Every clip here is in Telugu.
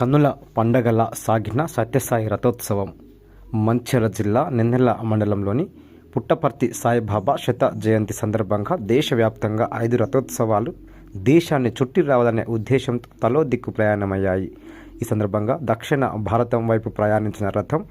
కన్నుల పండగలా సాగిన సత్యసాయి రథోత్సవం. మంచిర్యాల జిల్లా నెన్నెల మండలంలోని పుట్టపర్తి సాయిబాబా శత జయంతి సందర్భంగా దేశవ్యాప్తంగా ఐదు రథోత్సవాలు దేశాన్ని చుట్టి రావాలనే ఉద్దేశంతో తలో దిక్కు ప్రయాణమయ్యాయి. ఈ సందర్భంగా దక్షిణ భారతం వైపు ప్రయాణించిన రథం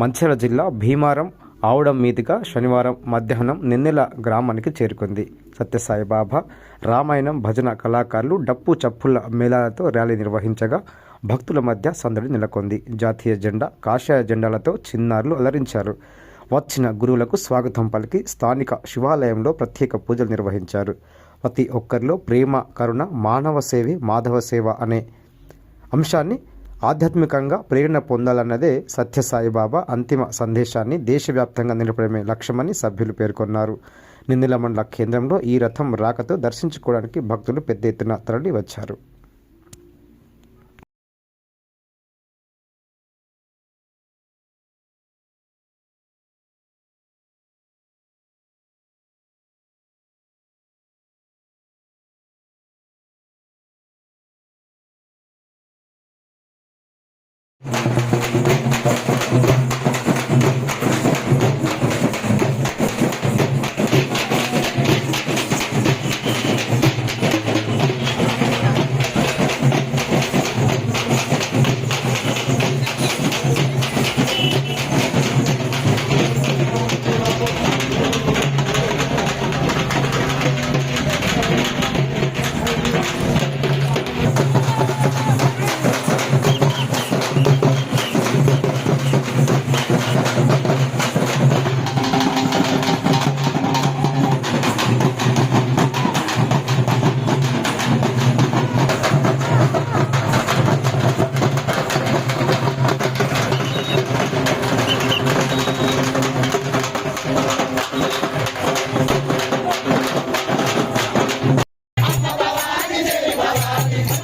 మంచిర్యాల జిల్లా భీమారం ఆవుడం మీదుగా శనివారం మధ్యాహ్నం నిన్నెల గ్రామానికి చేరుకుంది. సత్యసాయి బాబా రామాయణం భజన కళాకారులు డప్పు చప్పుల మేళాలతో ర్యాలీ నిర్వహించగా భక్తుల మధ్య సందడి నెలకొంది. జాతీయ జెండా కాషాయ జెండాలతో చిన్నారులు అలరించారు. వచ్చిన గురువులకు స్వాగతం పలికి స్థానిక శివాలయంలో ప్రత్యేక పూజలు నిర్వహించారు. ప్రతి ఒక్కరిలో ప్రేమ కరుణ మానవ సేవి మాధవ సేవ అనే అంశాన్ని ఆధ్యాత్మికంగా ప్రేరణ పొందాలన్నదే సత్యసాయిబాబా అంతిమ సందేశాన్ని దేశవ్యాప్తంగా నిలపడమే లక్ష్యమని సభ్యులు పేర్కొన్నారు. నిందిల మండల కేంద్రంలో ఈ రథం రాకతో దర్శించుకోవడానికి భక్తులు పెద్ద ఎత్తున తరలి వచ్చారు Mm-hmm.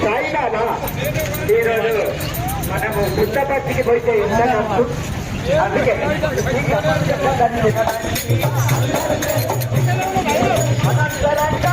సాయిబాబా ఈరోజు మనము పుట్టపర్తికి పోయితే ఇంతకు అందుకే మనందరంతా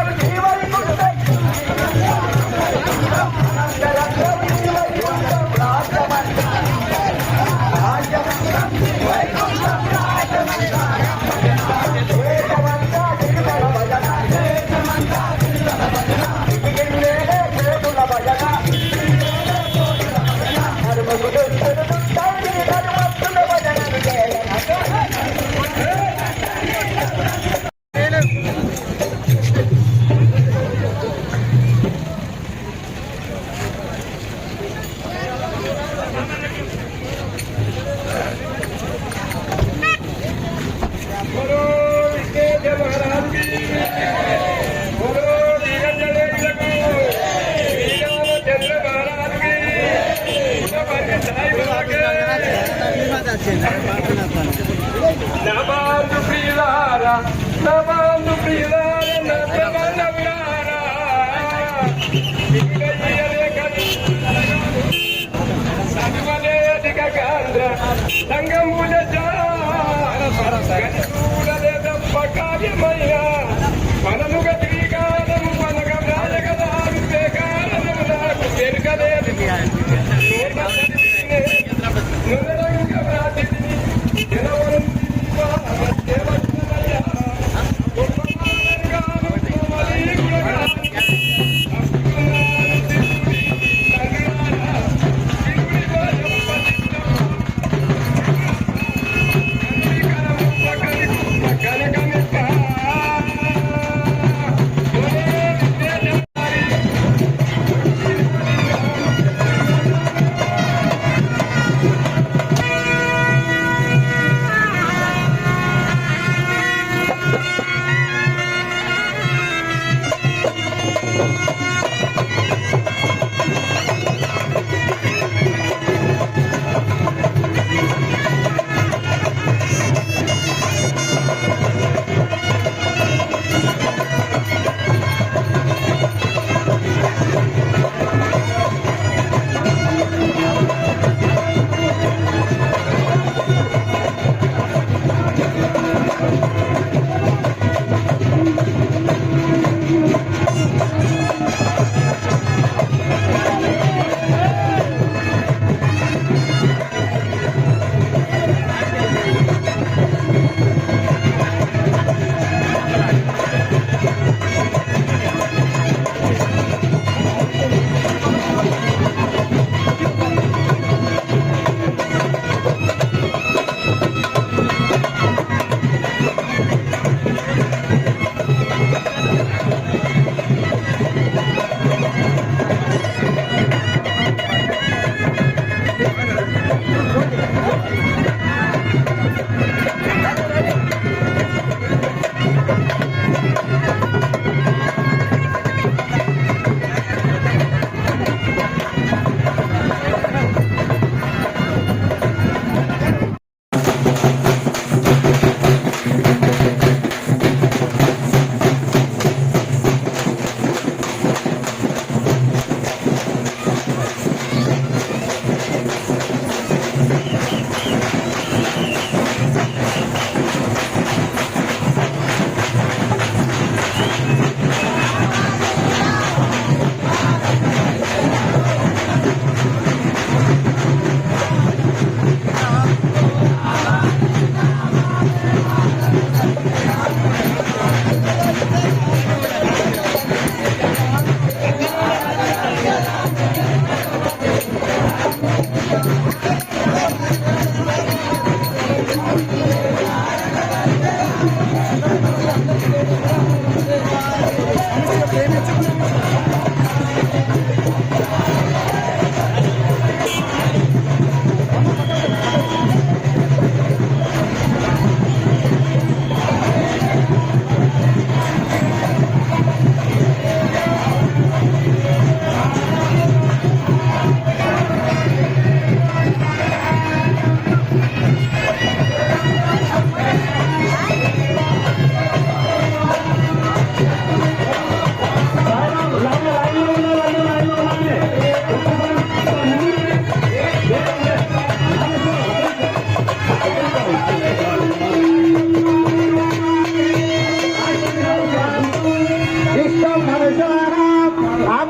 నవాలు ప్రియులారా నవాలు ప్రియులారా నవనవులారా సంగమూల జాడ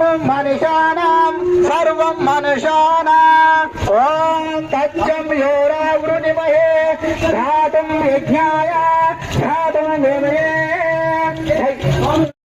సర్వం మనుషాణం సర్వం మనుషాణం ఓం తచ్చం యోరావృణిమహే ధాతం యజ్ఞాయ ధాతం విమయే